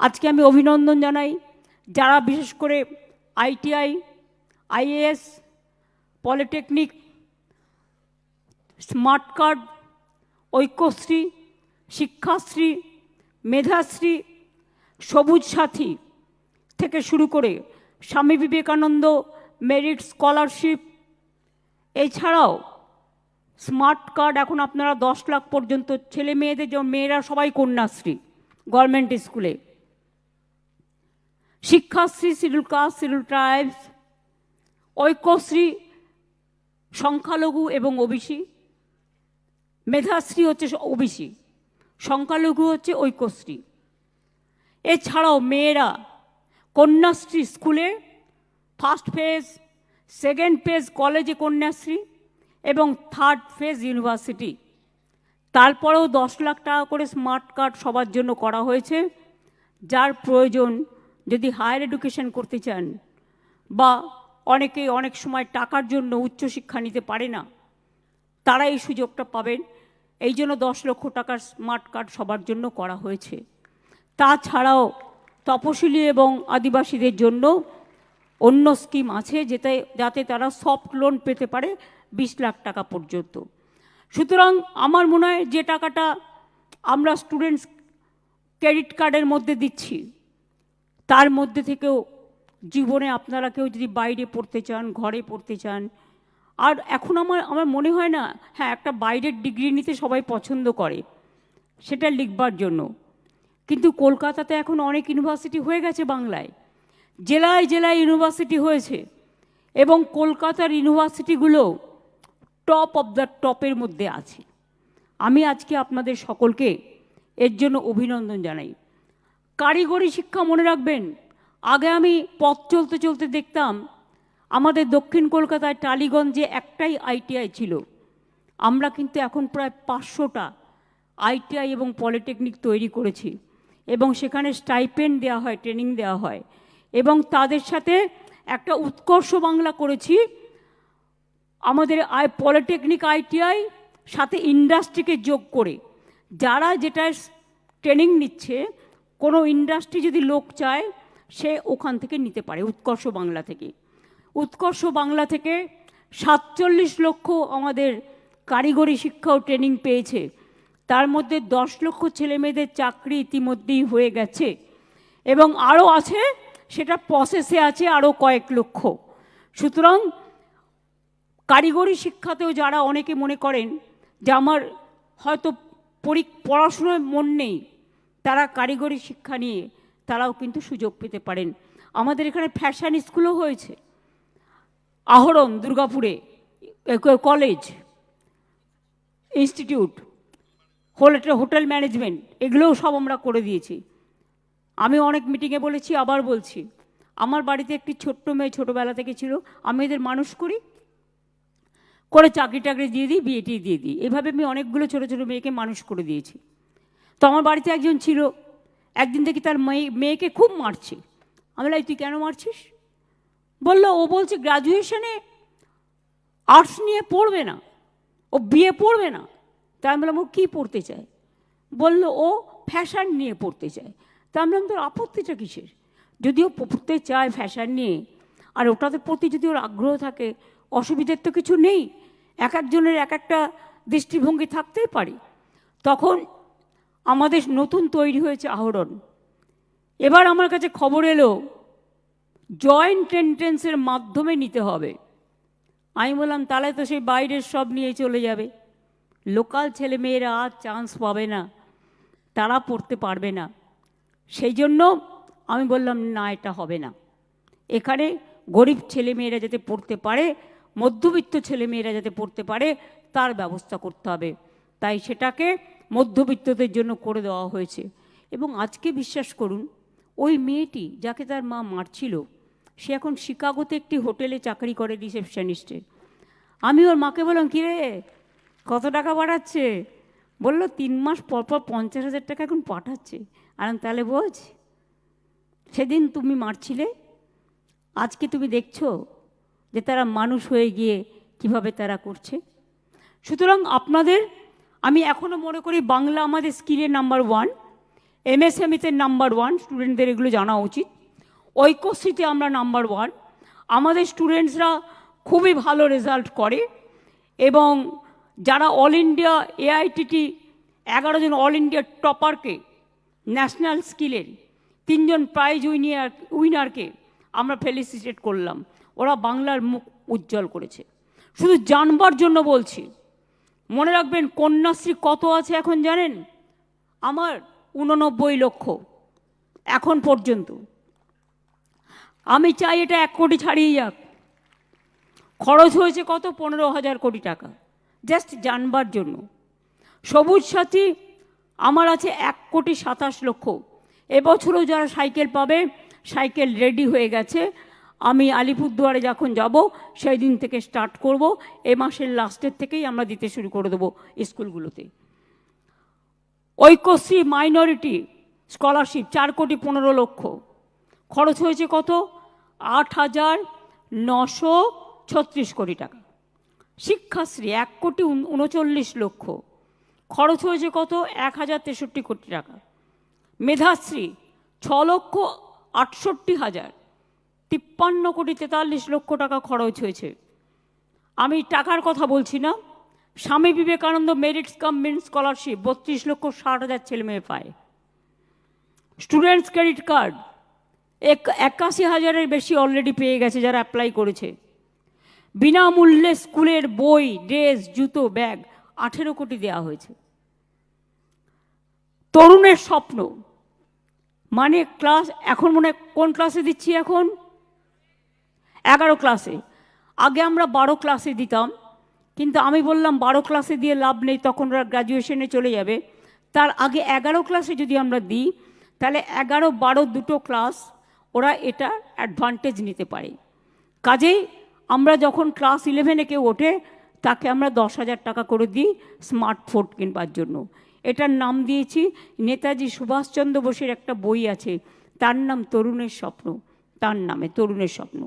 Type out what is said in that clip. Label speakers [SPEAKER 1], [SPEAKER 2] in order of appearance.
[SPEAKER 1] আজকে আমি অভিনন্দন জানাই। যারা বিশেষ করে ITI, IAS, polytechnic, smart card, Aikyashree, Shikshashree, Medhashree, Sabooj Sathi থেকে শুরু করে স্বামী বিবেকানন্দ মেরিট স্কলারশিপ, এছাড়াও স্মার্ট কার্ড এখন আপনারা দশ লাখ পর্যন্ত ছেলে মেয়েদের, যেমন মেয়েরা সবাই কন্যাশ্রী, গভর্নমেন্ট স্কুলে। Shikshashree schedule caste, schedule tribes Aikyashree সংখ্যালঘু এবং ওবিসি। মেধাশ্রী হচ্ছে ওবিসি, সংখ্যালঘু হচ্ছে ঐক্যশ্রী এছাড়াও মেয়েরা কন্যাশ্রী স্কুলে ফার্স্ট ফেজ সেকেন্ড ফেজ কলেজে কন্যাশ্রী এবং থার্ড ফেজ ইউনিভার্সিটি তারপরেও দশ লাখ টাকা করে স্মার্ট কার্ড সবার জন্য করা হয়েছে, যার প্রয়োজন যদি হায়ার এডুকেশন করতে চান বা অনেকে অনেক সময় টাকার জন্য উচ্চশিক্ষা নিতে পারে না, তারা এই সুযোগটা পাবেন। এই জন্য দশ লক্ষ টাকার স্মার্ট কার্ড সবার জন্য করা হয়েছে। তাছাড়াও তপশিলি এবং আদিবাসীদের জন্য অন্য স্কিম আছে যেতে, যাতে তারা সফট লোন পেতে পারে বিশ লাখ টাকা পর্যন্ত। সুতরাং আমার মনে হয় যে টাকাটা আমরা স্টুডেন্টস ক্রেডিট কার্ডের মধ্যে দিচ্ছি। তার মধ্যে থেকেও জীবনে আপনারা কেউ যদি বাইরে পড়তে চান, ঘরে পড়তে চান, আর এখন আমার আমার মনে হয় না হ্যাঁ একটা বাইরের ডিগ্রি নিতে সবাই পছন্দ করে, সেটা লিখবার জন্য। কিন্তু কলকাতাতে এখন অনেক ইউনিভার্সিটি হয়ে গেছে বাংলায়। জেলায় জেলায় ইউনিভার্সিটি হয়েছে এবং কলকাতার ইউনিভার্সিটিগুলো টপ অফ দ্য টপের মধ্যে আছে। আমি আজকে আপনাদের সকলকে এর জন্য অভিনন্দন জানাই। কারিগরি শিক্ষা মনে রাখবেন। আগে আমি পথ চলতে চলতে দেখতাম, আমাদের দক্ষিণ কলকাতায় টালিগঞ্জে একটাই আইটিআই ছিল। আমরা কিন্তু এখন প্রায় পাঁচশোটা আইটিআই এবং পলিটেকনিক তৈরি করেছি এবং সেখানে স্টাইপেন্ড দেওয়া হয়, ট্রেনিং দেওয়া হয় এবং তাদের সাথে একটা উৎকর্ষ বাংলা করেছি। আমাদের আই, পলিটেকনিক আইটিআই সাথে ইন্ডাস্ট্রিকে যোগ করে, যারা যেটা ট্রেনিং নিচ্ছে কোনো ইন্ডাস্ট্রি যদি লোক চায়, সে ওখান থেকে নিতে পারে, উৎকর্ষ বাংলা থেকে। উৎকর্ষ বাংলা থেকে সাতচল্লিশ লক্ষ আমাদের কারিগরি শিক্ষা ও ট্রেনিং পেয়েছে। তার মধ্যে দশ লক্ষ ছেলেমেয়েদের চাকরি ইতিমধ্যেই হয়ে গেছে। এবং আরও আছে, সেটা প্রসেসে আছে আরও কয়েক লক্ষ। সুতরাং কারিগরি শিক্ষাতেও যারা অনেকে মনে করেন যে আমার হয়তো পড়াশুনোয় মন নেই তারা কারিগরি শিক্ষা নিয়ে তারাও কিন্তু সুযোগ পেতে পারেন। আমাদের এখানে ফ্যাশন স্কুলও হয়েছে। আহরণ, দুর্গাপুরে college institute hotel hotel management এগুলোও সব আমরা করে দিয়েছি। আমি অনেক মিটিংয়ে বলেছি, আবার বলছি, আমার বাড়িতে একটি ছোট্ট মেয়ে ছোটোবেলা থেকে ছিল, আমি এদের মানুষ করি, করে চাকরি টাকরি দিয়ে দিই বিয়েটি দিয়ে দিই। এভাবে আমি অনেকগুলো ছোটো ছোটো মেয়েকে মানুষ করে দিয়েছি। তো আমার বাড়িতে একজন ছিল। একদিন দেখি তার মেয়ে, মেয়েকে খুব মারছে। আমি লাই তুই কেন মারছিস? বলল, ও বলছে গ্রাজুয়েশনে আর্টস নিয়ে পড়বে না। ও বিয়ে পড়বে না। তাই আমি বললাম, ও কী পড়তে চায়? বলল, ও ফ্যাশন নিয়ে পড়তে চায়। তা আমি বললাম, তোর আপত্তিটা কিসের? যদিও পড়তে চায় ফ্যাশন নিয়ে, আর ওটাতে প্রতি যদি ওর আগ্রহ থাকে, অসুবিধের তো কিছু নেই। এক একজনের এক একটা দৃষ্টিভঙ্গি থাকতেই পারে। তখন আমাদের নতুন তৈরি হয়েছে আহরণ। এবার আমার কাছে খবর এলো জয়েন্ট এন্ট্রেন্সের মাধ্যমে নিতে হবে। আমি বললাম, তাহলে তো সেই বাইরের সব নিয়ে চলে যাবে। লোকাল ছেলে মেয়েরা আর চান্স পাবে না, তারা পড়তে পারবে না। সেই জন্য আমি বললাম, না, এটা হবে না। এখানে গরিব ছেলেমেয়েরা যাতে পড়তে পারে, মধ্যবিত্ত ছেলেমেয়েরা যাতে পড়তে পারে, তার ব্যবস্থা করতে হবে। তাই সেটাকে মধ্যবিত্তদের জন্য করে দেওয়া হয়েছে। এবং আজকে বিশ্বাস করুন, ওই মেয়েটি যাকে তার মা মারছিল, সে এখন শিকাগোতে একটি হোটেলে চাকরি করে রিসেপশনিস্টে। আমি ওর মাকে বললাম কী রে কত টাকা পাঠাচ্ছে? বলল, তিন মাস পর পর পঞ্চাশ হাজার টাকা এখন পাঠাচ্ছে। আর তাহলে বোঝ, সেদিন তুমি মারছিলে, আজকে তুমি দেখছ যে তারা মানুষ হয়ে গিয়ে কীভাবে তারা করছে। সুতরাং আপনাদের আমি এখনও মনে করি বাংলা আমাদের স্কিলের নাম্বার ওয়ান এমএসএমইতে নাম্বার ওয়ান স্টুডেন্টদের এগুলো জানা উচিত। ঐক্যশ্রীতে আমরা নাম্বার ওয়ান আমাদের স্টুডেন্টসরা খুবই ভালো রেজাল্ট করে এবং যারা অল ইন্ডিয়া এআইটিটি এগারো জন অল ইন্ডিয়া টপারকে ন্যাশনাল স্কিলের তিনজন প্রাইজ উইনিয়ার উইনারকে আমরা ফেলিসিটেট করলাম। ওরা বাংলার মুখ উজ্জ্বল করেছে। শুধু জানবার জন্য বলছি মনে রাখবেন, কন্যাশ্রী কত আছে এখন জানেন? আমার উননব্বই লক্ষ, এখন পর্যন্ত। আমি চাই এটা এক কোটি ছাড়িয়ে যাক। খরচ হয়েছে কত? পনেরো হাজার কোটি টাকা। জাস্ট জানবার জন্য। সবুজ সাথী, আমার আছে এক কোটি সাতাশ লক্ষ। এবছরও যারা সাইকেল পাবে, সাইকেল রেডি হয়ে গেছে। আমি আলিপুরদুয়ারে যখন যাব সেই দিন থেকে স্টার্ট করব। এ মাসের লাস্টের থেকেই আমরা দিতে শুরু করে দেবো স্কুলগুলোতে। ঐক্যশ্রী মাইনরিটি স্কলারশিপ চার কোটি পনেরো লক্ষ। খরচ হয়েছে কত? আট হাজার নশো ছত্রিশ কোটি টাকা। শিক্ষাশ্রী এক কোটি উনচল্লিশ লক্ষ। খরচ হয়েছে কত? এক হাজার তেষট্টি কোটি টাকা। মেধাশ্রী ছ লক্ষ আটষট্টি হাজার। তিপ্পান্ন কোটি তেতাল্লিশ লক্ষ টাকা খরচ হয়েছে। আমি টাকার কথা বলছি না। Swami Vivekananda merits cum means scholarship বত্রিশ লক্ষ ষাট হাজার ছেলে মেয়ে পায়। স্টুডেন্টস ক্রেডিট কার্ড এক একাশি হাজারের বেশি অলরেডি পেয়ে গেছে যারা অ্যাপ্লাই করেছে। বিনামূল্যে স্কুলের বই, ড্রেস, জুতো, ব্যাগ আঠেরো কোটি দেওয়া হয়েছে। তরুণের স্বপ্ন। মানে ক্লাস এখন মনে কোন ক্লাসে দিচ্ছি এখন? এগারো ক্লাসে আগে আমরা বারো ক্লাসে দিতাম, কিন্তু আমি বললাম বারো ক্লাসে দিয়ে লাভ নেই, তখন ওরা গ্র্যাজুয়েশনে চলে যাবে। তার আগে এগারো ক্লাসে যদি আমরা দিই, তাহলে এগারো বারো দুটো ক্লাস ওরা এটা অ্যাডভান্টেজ নিতে পারে। কাজেই আমরা যখন ক্লাস ইলেভেনে কেউ ওঠে, তাকে আমরা দশ হাজার টাকা করে দিই স্মার্টফোন কিনবার জন্য। এটার নাম দিয়েছি নেতাজি সুভাষচন্দ্র বোসের একটা বই আছে, তার নাম তরুণের স্বপ্ন, তার নামে তরুণের স্বপ্ন।